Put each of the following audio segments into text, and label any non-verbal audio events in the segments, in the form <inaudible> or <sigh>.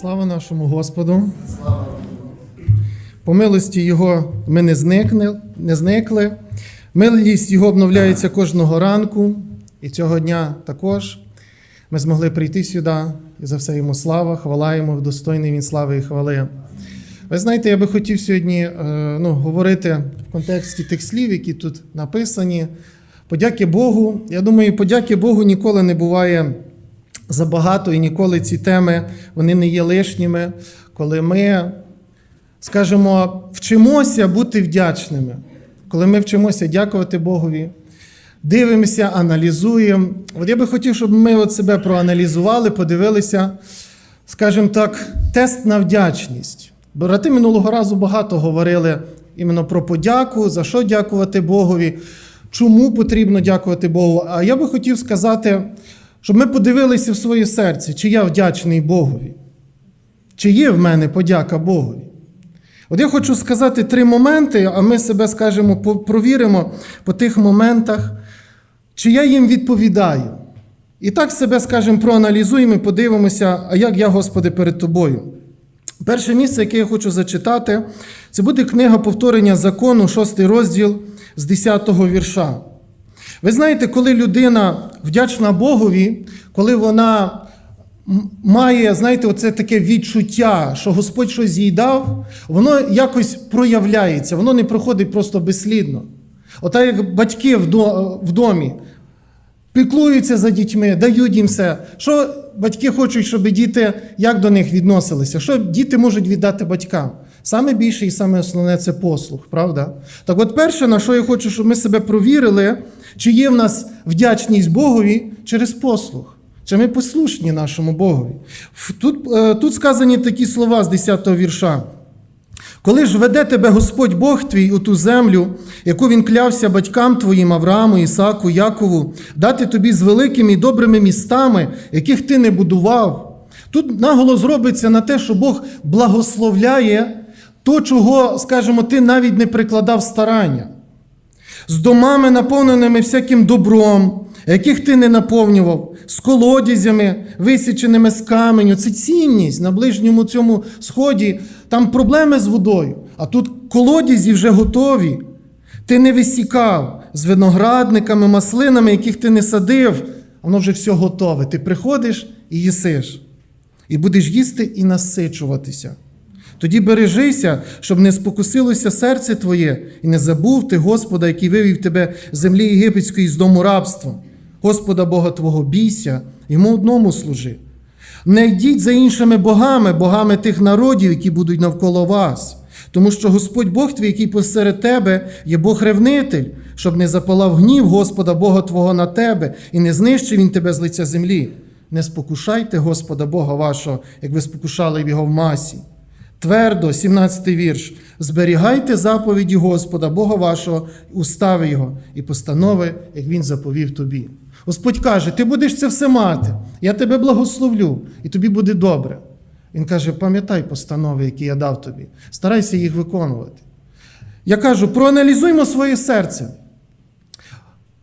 Слава нашому Господу. По милості Його ми не зникли, не зникли. Милість Його обновляється кожного ранку, і цього дня також ми змогли прийти сюди, і за все йому слава, хвала йому, достойний він слави і хвали. Ви знаєте, я би хотів сьогодні е, ну, говорити в контексті тих слів, які тут написані. Подяки Богу. Я думаю, подяки Богу ніколи не буває забагато, і ніколи ці теми вони не є лишніми, коли ми, скажімо, вчимося бути вдячними, коли ми вчимося дякувати Богові, дивимося, аналізуємо. От я би хотів, щоб ми от себе проаналізували, подивилися, скажімо так, тест на вдячність. Брати минулого разу багато говорили іменно про подяку, за що дякувати Богові, чому потрібно дякувати Богу. А я би хотів сказати, щоб ми подивилися в своє серце, чи я вдячний Богові, чи є в мене подяка Богові. От я хочу сказати три моменти, а ми себе скажемо, провіримо по тих моментах, чи я їм відповідаю. І так себе, скажемо, проаналізуємо і подивимося, а як я, Господи, перед тобою. Перше місце, яке я хочу зачитати, це буде книга повторення закону, 6 розділ з 10 вірша. Ви знаєте, коли людина вдячна Богові, коли вона має, знаєте, оце таке відчуття, що Господь щось їй дав, воно якось проявляється, воно не проходить просто безслідно. Ота як батьки в домі піклуються за дітьми, дають їм все. Що батьки хочуть, щоб діти як до них відносилися? Що діти можуть віддати батькам? Саме більше і саме основне це послух, правда? Так от перше, на що я хочу, щоб ми себе провірили, чи є в нас вдячність Богові через послух. Чи ми послушні нашому Богові? Тут, е, тут сказані такі слова з 10-го вірша. Коли ж веде тебе Господь Бог твій у ту землю, яку він клявся батькам твоїм Аврааму, Ісаку, Якову, дати тобі з великими і добрими містами, яких ти не будував. Тут наголос робиться на те, що Бог благословляє то, чого, скажімо, ти навіть не прикладав старання. З домами, наповненими всяким добром, яких ти не наповнював, з колодязями, висіченими з каменю. Це цінність на ближньому цьому сході. Там проблеми з водою, а тут колодязі вже готові. Ти не висікав з виноградниками, маслинами, яких ти не садив, воно вже все готове. Ти приходиш і їсиш. І будеш їсти і насичуватися. Тоді бережися, щоб не спокусилося серце твоє, і не забув ти Господа, який вивів тебе з землі єгипетської з дому рабства. Господа Бога Твого бійся, йому одному служи. Не йдіть за іншими богами, богами тих народів, які будуть навколо вас. Тому що Господь Бог твій, який посеред тебе, є Бог-ревнитель, щоб не запалав гнів Господа Бога Твого на тебе і не знищив він тебе з лиця землі. Не спокушайте Господа Бога вашого, як ви спокушали його в масі. Твердо, 17 вірш. Зберігайте заповіді Господа, Бога вашого, устави Його і постанови, як Він заповів тобі. Господь каже: ти будеш це все мати, я тебе благословлю, і тобі буде добре. Він каже: пам'ятай постанови, які я дав тобі, старайся їх виконувати. Я кажу, проаналізуймо своє серце.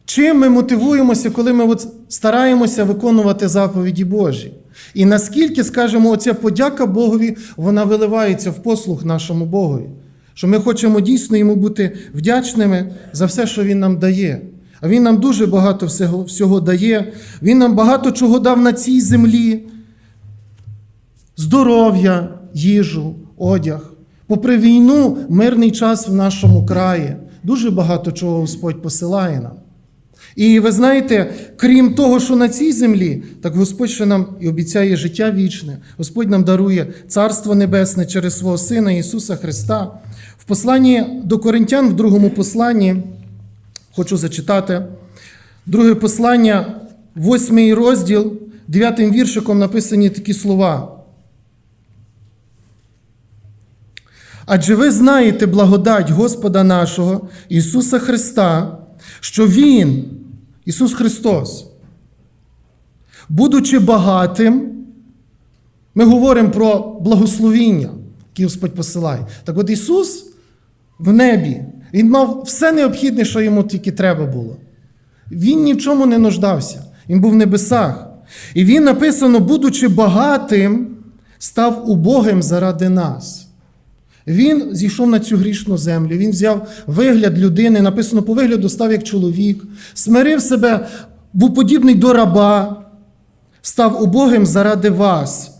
Чим ми мотивуємося, коли ми от стараємося виконувати заповіді Божі? І наскільки, скажімо, оця подяка Богові, вона виливається в послуг нашому Богові, що ми хочемо дійсно йому бути вдячними за все, що Він нам дає. А Він нам дуже багато всього, всього дає, Він нам багато чого дав на цій землі: здоров'я, їжу, одяг. Попри війну, мирний час в нашому краї. Дуже багато чого Господь посилає нам. І ви знаєте, крім того, що на цій землі, так Господь ще нам і обіцяє життя вічне. Господь нам дарує Царство Небесне через свого Сина Ісуса Христа. В посланні до Коринтян, в другому посланні, хочу зачитати, друге послання, восьмий розділ, дев'ятим віршиком написані такі слова. Адже ви знаєте благодать Господа нашого Ісуса Христа, що Він, Ісус Христос, будучи багатим, ми говоримо про благословіння, яке Господь посилає. Так от Ісус в небі, Він мав все необхідне, що йому тільки треба було. Він ні в чому не нуждався. Він був в небесах. І він написано, будучи багатим, став убогим заради нас. Він зійшов на цю грішну землю, він взяв вигляд людини, написано по вигляду став як чоловік, смирив себе, був подібний до раба, став убогим заради вас,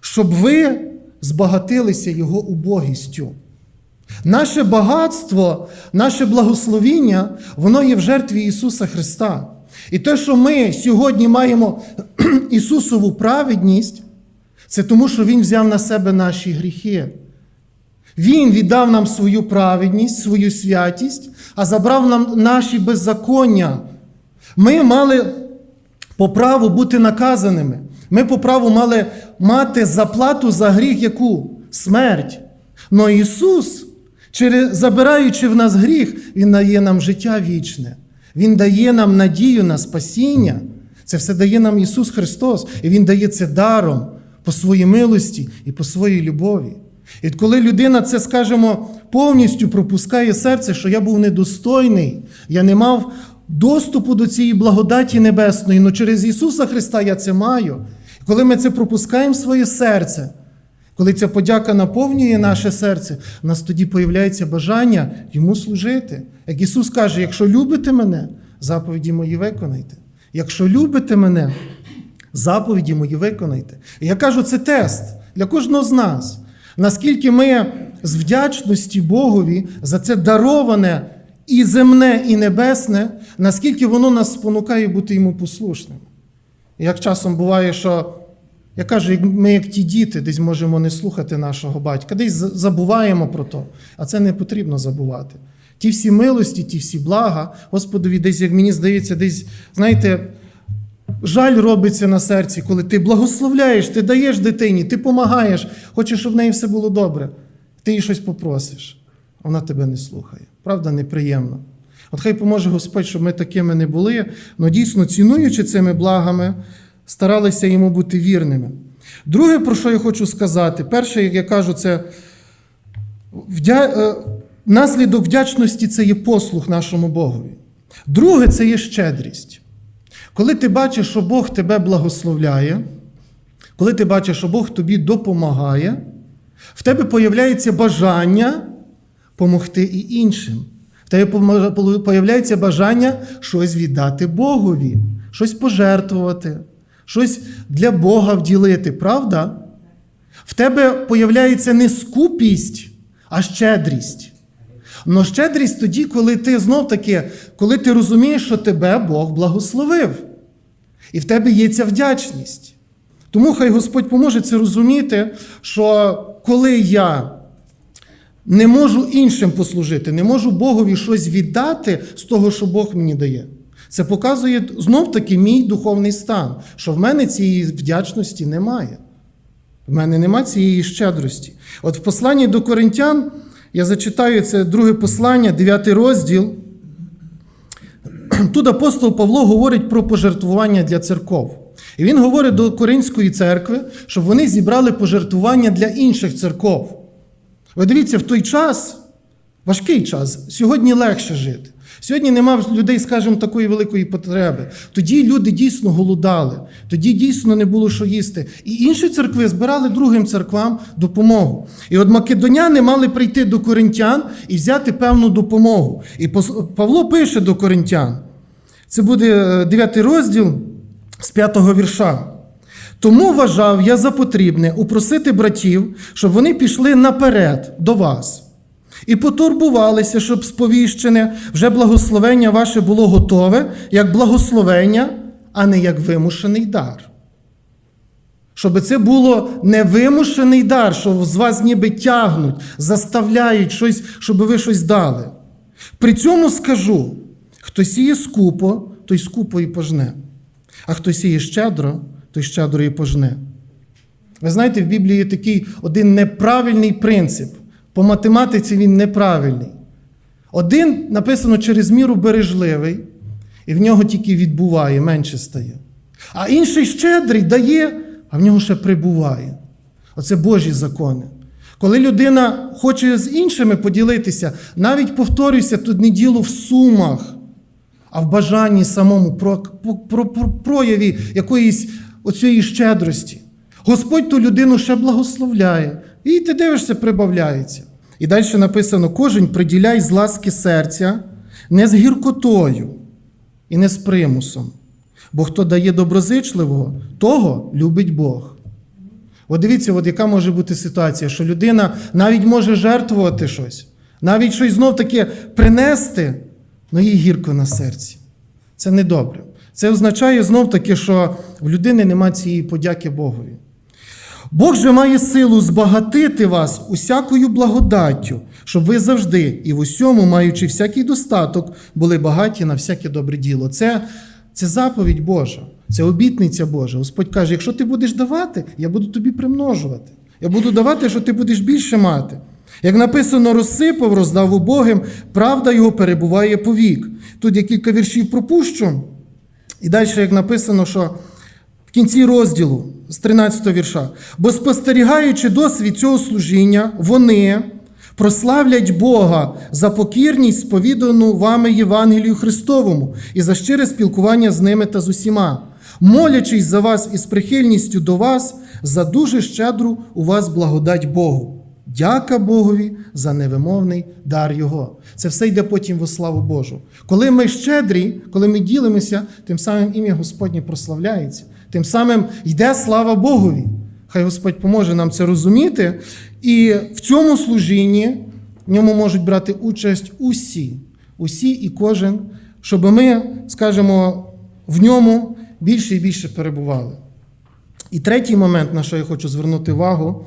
щоб ви збагатилися його убогістю. Наше багатство, наше благословіння, воно є в жертві Ісуса Христа. І те, що ми сьогодні маємо <clears throat> Ісусову праведність, це тому, що Він взяв на себе наші гріхи. Він віддав нам свою праведність, свою святість, а забрав нам наші беззаконня. Ми мали по праву бути наказаними. Ми по праву мали мати заплату за гріх яку? Смерть. Но Ісус, забираючи в нас гріх, Він дає нам життя вічне. Він дає нам надію на спасіння. Це все дає нам Ісус Христос, і Він дає це даром по своїй милості і по своїй любові. І коли людина це, скажімо, повністю пропускає серце, що я був недостойний, я не мав доступу до цієї благодаті небесної, але через Ісуса Христа я це маю. І коли ми це пропускаємо в своє серце, коли ця подяка наповнює наше серце, у нас тоді появляється бажання йому служити. Як Ісус каже: якщо любите мене, заповіді мої виконайте. Якщо любите мене, заповіді мої виконайте. І я кажу, це тест для кожного з нас. Наскільки ми з вдячності Богові за це дароване і земне, і небесне, наскільки воно нас спонукає бути йому послушними. І Як часом буває, що я кажу, ми, як ті діти, десь можемо не слухати нашого батька, десь забуваємо про то, а це не потрібно забувати. Ті всі милості, ті всі блага, Господові, десь, як мені здається, десь, знаєте, жаль робиться на серці, коли ти благословляєш, ти даєш дитині, ти допомагаєш, хочеш, щоб в неї все було добре. Ти їй щось попросиш, вона тебе не слухає. Правда, неприємно. От хай поможе Господь, щоб ми такими не були, але дійсно цінуючи цими благами, старалися йому бути вірними. Друге, про що я хочу сказати, перше, як я кажу, це вдя... е, наслідок вдячності це є послух нашому Богові. Друге, це є щедрість. Коли ти бачиш, що Бог тебе благословляє, коли ти бачиш, що Бог тобі допомагає, в тебе появляється бажання допомогти і іншим. В тебе появляється бажання щось віддати Богові, щось пожертвувати, щось для Бога вділити, правда? В тебе появляється не скупість, а щедрість. Но щедрість тоді, коли ти знов таки, коли ти розумієш, що тебе Бог благословив. І в тебе є ця вдячність. Тому хай Господь поможе це розуміти, що коли я не можу іншим послужити, не можу Богові щось віддати з того, що Бог мені дає. Це показує знов таки мій духовний стан, що в мене цієї вдячності немає. В мене немає цієї щедрості. От в посланні до Коринтян. Я зачитаю це друге послання, 9 розділ. Тут апостол Павло говорить про пожертвування для церков. І він говорить до Коринської церкви, щоб вони зібрали пожертвування для інших церков. Ви дивіться, в той час, важкий час, сьогодні легше жити. Сьогодні нема людей, скажімо, такої великої потреби. Тоді люди дійсно голодали, тоді дійсно не було що їсти. І інші церкви збирали другим церквам допомогу. І от македоняни мали прийти до коринтян і взяти певну допомогу. І Павло пише до коринтян. Це буде 9 розділ з 5 вірша. Тому вважав я за потрібне упросити братів, щоб вони пішли наперед до вас. І потурбувалися, щоб сповіщене вже благословення ваше було готове, як благословення, а не як вимушений дар. Щоб це було невимушений дар, що з вас ніби тягнуть, заставляють щось, щоб ви щось дали. При цьому скажу: хто сіє скупо, той скупо і пожне, а хто сіє щедро, той щедро і пожне. Ви знаєте, в Біблії є такий один неправильний принцип. По математиці він неправильний. Один написано через міру бережливий, і в нього тільки відбуває, менше стає. А інший щедрий дає, а в нього ще прибуває. Оце Божі закони. Коли людина хоче з іншими поділитися, навіть повторюся, тут не діло в сумах, а в бажанні самому, про, про, про прояві якоїсь оцієї щедрості. Господь ту людину ще благословляє. І ти дивишся, прибавляється. І далі написано: кожен приділяй з ласки серця, не з гіркотою і не з примусом. Бо хто дає доброзичливого, того любить Бог. От дивіться, от яка може бути ситуація, що людина навіть може жертвувати щось, навіть щось знов таки принести, але їй гірко на серці. Це недобре. Це означає знов таки, що в людини нема цієї подяки Богові. Бог же має силу збагатити вас усякою благодаттю, щоб ви завжди і в усьому, маючи всякий достаток, були багаті на всяке добре діло. Це, це заповідь Божа, це обітниця Божа. Господь каже: якщо ти будеш давати, я буду тобі примножувати. Я буду давати, що ти будеш більше мати. Як написано, розсипав, роздав убогим, правда його перебуває повік. Тут я кілька віршів пропущу. І далі, як написано, що кінці розділу з 13 вірша, бо спостерігаючи досвід цього служіння, вони прославлять Бога за покірність, сповідану вами Євангелію Христовому і за щире спілкування з ними та з усіма, молячись за вас із прихильністю до вас, за дуже щедру у вас благодать Богу. Дяка Богові за невимовний дар Його. Це все йде потім во славу Божу. Коли ми щедрі, коли ми ділимося, тим самим ім'я Господнє прославляється. Тим самим йде слава Богові. Хай Господь поможе нам це розуміти. І в цьому служінні в ньому можуть брати участь усі, усі і кожен, щоб ми, скажімо, в ньому більше і більше перебували. І третій момент, на що я хочу звернути увагу,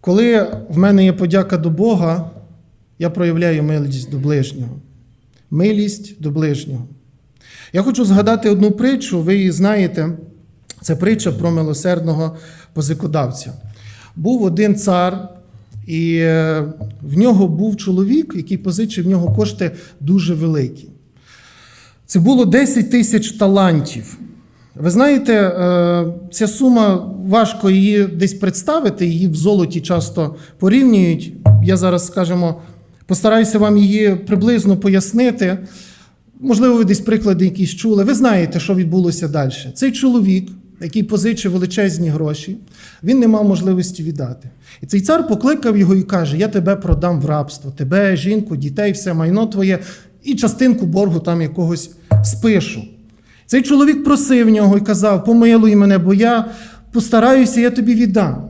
коли в мене є подяка до Бога, я проявляю милість до ближнього. Милість до ближнього. Я хочу згадати одну притчу, ви її знаєте. Це притча про милосердного позикодавця. Був один цар, і е, в нього був чоловік, який позичив в нього кошти дуже великі. Це було 10 тисяч талантів. Ви знаєте, е, ця сума важко її десь представити, її в золоті часто порівнюють. Я зараз, скажімо, постараюся вам її приблизно пояснити. Можливо, ви десь приклади якісь чули. Ви знаєте, що відбулося далі. Цей чоловік, який позичив величезні гроші, він не мав можливості віддати. І цей цар покликав його і каже: Я тебе продам в рабство, тебе, жінку, дітей, все майно твоє, і частинку боргу там якогось спишу. Цей чоловік просив нього і казав: Помилуй мене, бо я постараюся, я тобі віддам.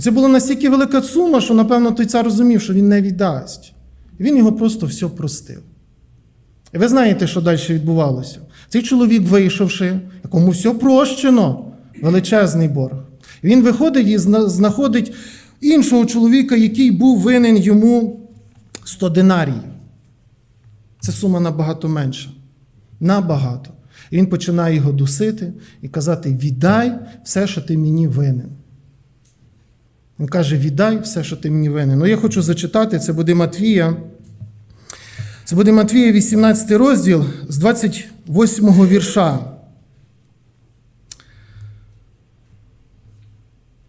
Це була настільки велика сума, що, напевно, той цар розумів, що він не віддасть. І він його просто все простив. І ви знаєте, що далі відбувалося? Цей чоловік, вийшовши, якому все прощено, величезний борг. Він виходить і знаходить іншого чоловіка, який був винен йому 100 динаріїв. Це сума набагато менша. Набагато. І він починає його дусити і казати: віддай все, що ти мені винен. Він каже: віддай все, що ти мені винен. Ну, я хочу зачитати, це буде Матвія. Це буде Матвія, 18 розділ з 28 вірша.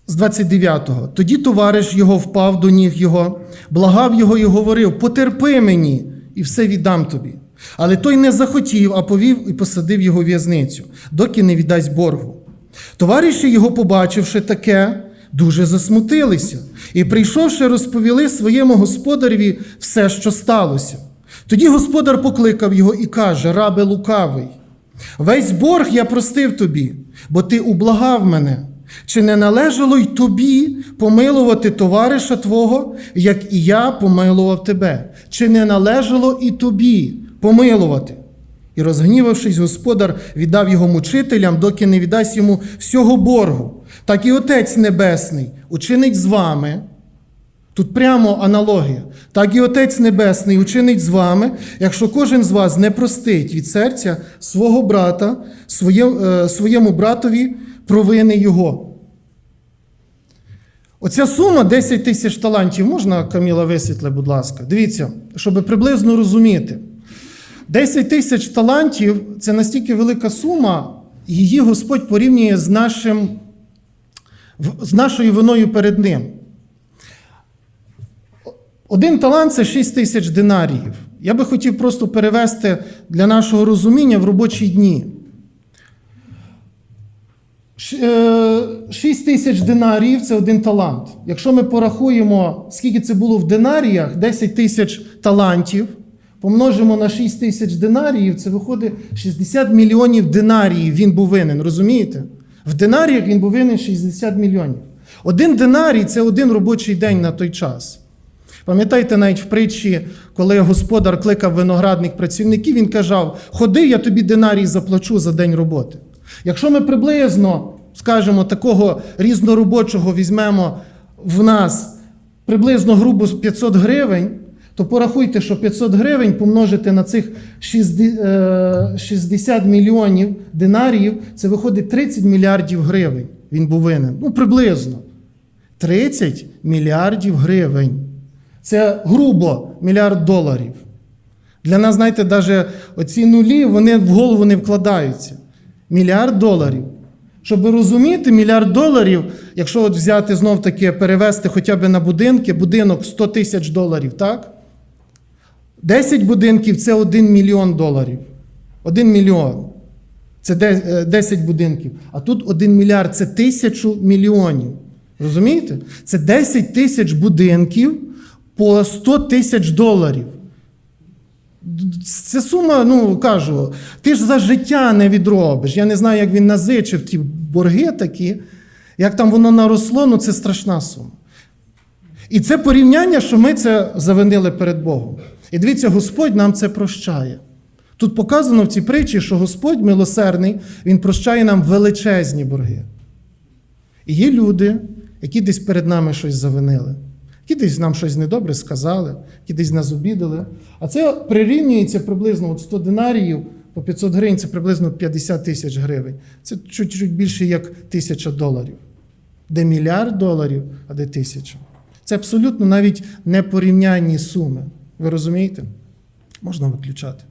З 29-го. Тоді товариш його впав до ніг його, благав його і говорив: Потерпи мені, і все віддам тобі. Але той не захотів, а повів і посадив його в'язницю, доки не віддасть боргу. Товариші його, побачивши таке, дуже засмутилися і, прийшовши, розповіли своєму господареві все, що сталося. Тоді господар покликав його і каже: Рабе лукавий, весь борг я простив тобі, бо ти ублагав мене. Чи не належало й тобі помилувати товариша твого, як і я помилував тебе? Чи не належало і тобі помилувати? І розгнівавшись, господар віддав його мучителям, доки не віддасть йому всього боргу. Так і Отець Небесний учинить з вами. Тут прямо аналогія. Так і Отець Небесний учинить з вами, якщо кожен з вас не простить від серця свого брата, е, своєму братові провини його. Оця сума 10 тисяч талантів, можна Каміла висвітле, будь ласка. Дивіться, щоб приблизно розуміти. 10 тисяч талантів це настільки велика сума, її Господь порівнює з, нашим, з нашою виною перед Ним. Один талант це 6 тисяч динаріїв. Я би хотів просто перевести для нашого розуміння в робочі дні. 6 тисяч динаріїв це один талант. Якщо ми порахуємо, скільки це було в динаріях, 10 тисяч талантів, помножимо на 6 тисяч динаріїв, це виходить 60 мільйонів динаріїв він був винен. Розумієте? В динаріях він був винен 60 мільйонів. Один динарій це один робочий день на той час. Пам'ятаєте, навіть в притчі, коли господар кликав виноградник працівників, він казав: Ходи, я тобі динарій заплачу за день роботи. Якщо ми приблизно, скажімо, такого різноробочого візьмемо в нас приблизно грубо 500 гривень, то порахуйте, що 500 гривень помножити на цих 60 мільйонів динаріїв, це виходить 30 мільярдів гривень. Він був винен. Ну, приблизно. 30 мільярдів гривень. Це грубо мільярд доларів. Для нас, знаєте, навіть оці нулі вони в голову не вкладаються. Мільярд доларів. Щоб розуміти, мільярд доларів, якщо от взяти знов таки перевести хоча б на будинки, будинок 100 тисяч доларів, так? 10 будинків це 1 мільйон доларів. 1 мільйон. Це е, 10 будинків. А тут 1 мільярд це тисячу мільйонів. Розумієте? Це 10 тисяч будинків по 100 тисяч доларів. Це сума, ну кажу, ти ж за життя не відробиш. Я не знаю, як він назичив ті борги такі, як там воно наросло, ну це страшна сума. І це порівняння, що ми це завинили перед Богом. І дивіться, Господь нам це прощає. Тут показано в цій притчі, що Господь милосердний, Він прощає нам величезні борги. І є люди, які десь перед нами щось завинили, які десь нам щось недобре сказали, які десь нас обідали. А це прирівнюється приблизно от 100 динаріїв по 500 гривень, це приблизно 50 тисяч гривень. Це чуть-чуть більше як тисяча доларів. Де мільярд доларів, а де тисяча. Це абсолютно навіть непорівнянні суми. Ви розумієте? Можна виключати.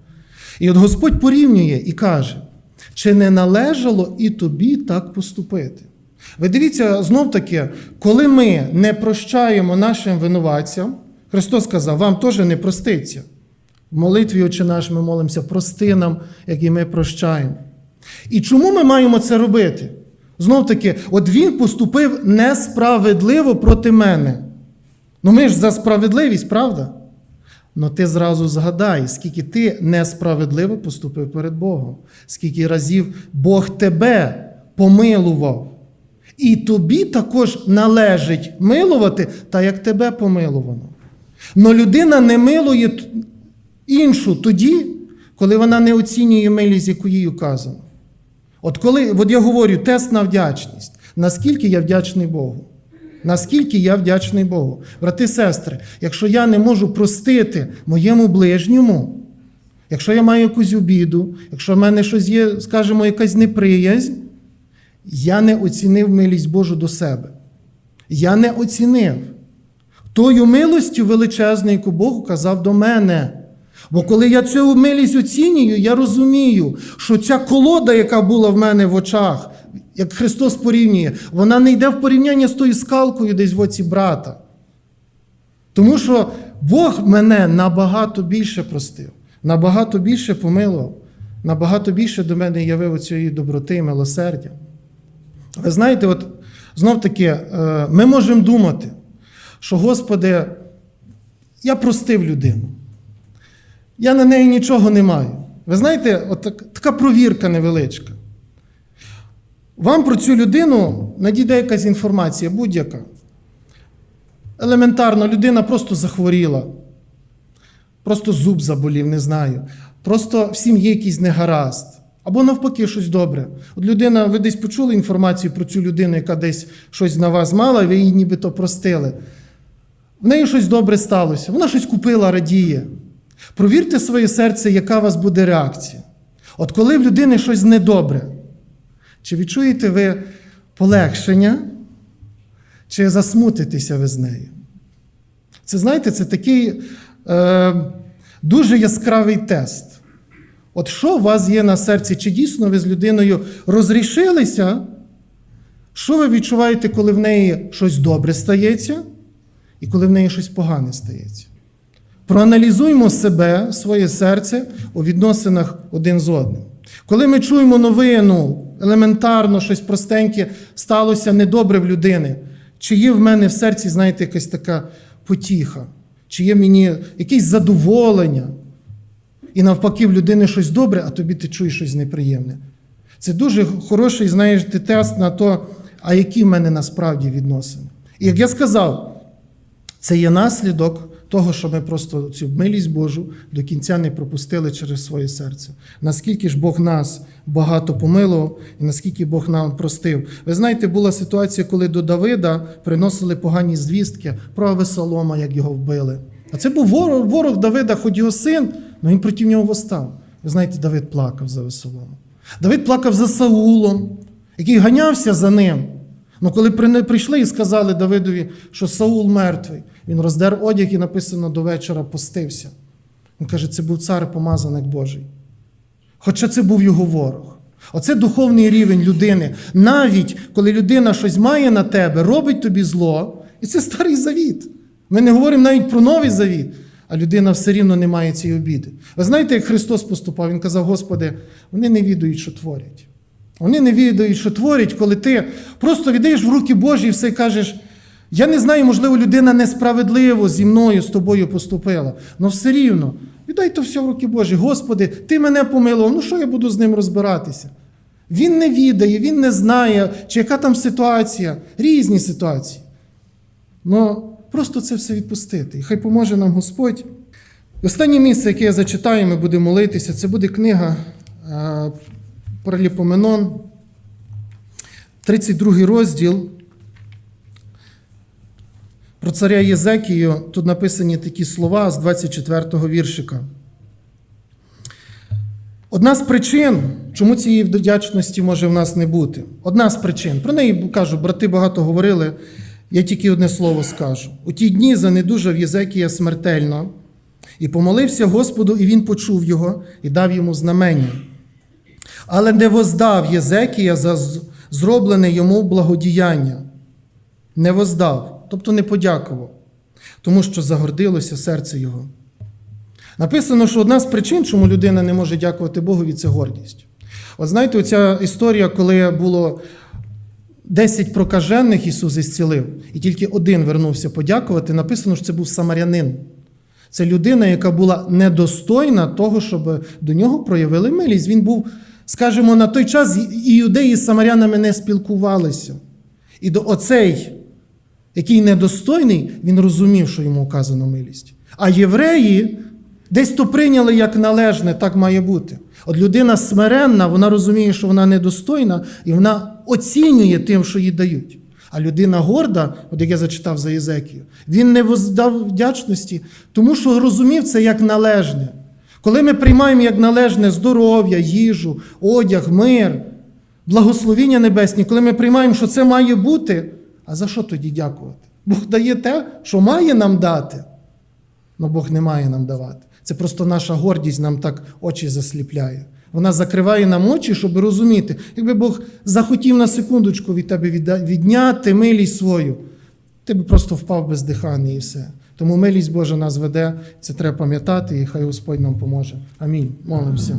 І от Господь порівнює і каже: чи не належало і тобі так поступити? Ви дивіться, знов таки, коли ми не прощаємо нашим винуватцям, Христос сказав, вам теж не проститься. В молитві Отче наш ми молимося, прости нам, як і ми прощаємо. І чому ми маємо це робити? Знов таки, от він поступив несправедливо проти мене. Ну ми ж за справедливість, правда? Ну ти зразу згадай, скільки ти несправедливо поступив перед Богом, скільки разів Бог тебе помилував. І тобі також належить милувати, та як тебе помилувано. Но людина не милує іншу тоді, коли вона не оцінює милість, яку їй указано. От коли, от я говорю, тест на вдячність. Наскільки я вдячний Богу? Наскільки я вдячний Богу? Брати, сестри, якщо я не можу простити моєму ближньому, якщо я маю якусь обіду, якщо в мене щось є, скажімо, якась неприязнь, я не оцінив милість Божу до себе. Я не оцінив тою милостю величезною, яку Бог казав до мене. Бо коли я цю милість оцінюю, я розумію, що ця колода, яка була в мене в очах, як Христос порівнює, вона не йде в порівняння з тою скалкою десь в оці брата. Тому що Бог мене набагато більше простив, набагато більше помилував, набагато більше до мене явив цієї доброти милосердя. Ви знаєте, от знов таки, е, ми можемо думати, що, Господи, я простив людину. Я на неї нічого не маю. Ви знаєте, от так- така провірка невеличка. Вам про цю людину надійде якась інформація, будь-яка. Елементарно, людина просто захворіла, просто зуб заболів, не знаю. Просто в сім'ї якийсь негаразд. Або навпаки, щось добре. От людина, ви десь почули інформацію про цю людину, яка десь щось на вас мала, ви її нібито простили. В неї щось добре сталося, вона щось купила, радіє. Провірте своє серце, яка у вас буде реакція. От коли в людини щось недобре, чи відчуєте ви полегшення, чи засмутитеся ви з нею? Це знаєте, це такий е, дуже яскравий тест. От що у вас є на серці? Чи дійсно ви з людиною розрішилися? Що ви відчуваєте, коли в неї щось добре стається, і коли в неї щось погане стається? Проаналізуймо себе, своє серце у відносинах один з одним. Коли ми чуємо новину елементарно, щось простеньке сталося недобре в людини. Чи є в мене в серці, знаєте, якась така потіха, чи є мені якесь задоволення, і навпаки, в людини щось добре, а тобі ти чуєш щось неприємне. Це дуже хороший, знаєш, тест на то, а які в мене насправді відносини. І як я сказав, це є наслідок того, що ми просто цю милість Божу до кінця не пропустили через своє серце. Наскільки ж Бог нас багато помилував, і наскільки Бог нам простив. Ви знаєте, була ситуація, коли до Давида приносили погані звістки про Авесолома, як його вбили. А це був ворог, ворог Давида, хоч його син, але він проти нього восстав. Ви знаєте, Давид плакав за Авесолома. Давид плакав за Саулом, який ганявся за ним. Ну, коли при- прийшли і сказали Давидові, що Саул мертвий, він роздер одяг і написано до вечора постився. Він каже, це був цар помазаник Божий. Хоча це був його ворог. Оце духовний рівень людини. Навіть коли людина щось має на тебе, робить тобі зло, і це старий завіт. Ми не говоримо навіть про новий завіт, а людина все рівно не має цієї обіди. Ви знаєте, як Христос поступав? Він казав, Господи, вони не відають, що творять. Вони не відають, що творять, коли ти просто віддаєш в руки Божі і все кажеш. Я не знаю, можливо, людина несправедливо зі мною, з тобою поступила. але все рівно, віддай то все в руки Божі. Господи, ти мене помилував, ну що я буду з ним розбиратися? Він не відає, він не знає, чи яка там ситуація, різні ситуації. Ну, просто це все відпустити. І хай поможе нам Господь. Останнє місце, яке я зачитаю, ми будемо молитися, це буде книга е, Параліпоменон, 32 розділ. Про царя Єзекію тут написані такі слова з 24-го віршика. Одна з причин, чому цієї вдячності може в нас не бути. Одна з причин. Про неї кажу, брати багато говорили, я тільки одне слово скажу. У ті дні занедужав Єзекія смертельно, і помолився Господу, і він почув його і дав йому знамення. Але не воздав Єзекія за зроблене йому благодіяння. Не воздав, тобто не подякував, тому що загордилося серце його. Написано, що одна з причин, чому людина не може дякувати Богові, це гордість. От знаєте, оця історія, коли було 10 прокажених Ісус ісцілив, і тільки один вернувся подякувати, написано, що це був самарянин. Це людина, яка була недостойна того, щоб до нього проявили милість. Він був, скажімо, на той час і юдеї з самарянами не спілкувалися. І до оцей, який недостойний, він розумів, що йому оказано милість. А євреї десь то прийняли як належне, так має бути. От людина смиренна, вона розуміє, що вона недостойна, і вона оцінює тим, що їй дають. А людина горда, от як я зачитав за Єзекію, він не воздав вдячності, тому що розумів це як належне. Коли ми приймаємо як належне здоров'я, їжу, одяг, мир, благословіння небесні, коли ми приймаємо, що це має бути, а за що тоді дякувати? Бог дає те, що має нам дати, але Бог не має нам давати. Це просто наша гордість нам так очі засліпляє. Вона закриває нам очі, щоб розуміти, якби Бог захотів на секундочку від тебе відняти милість свою, ти б просто впав бездиханий і все. Тому милість Божа нас веде, це треба пам'ятати, і хай Господь нам поможе. Амінь. Молимося.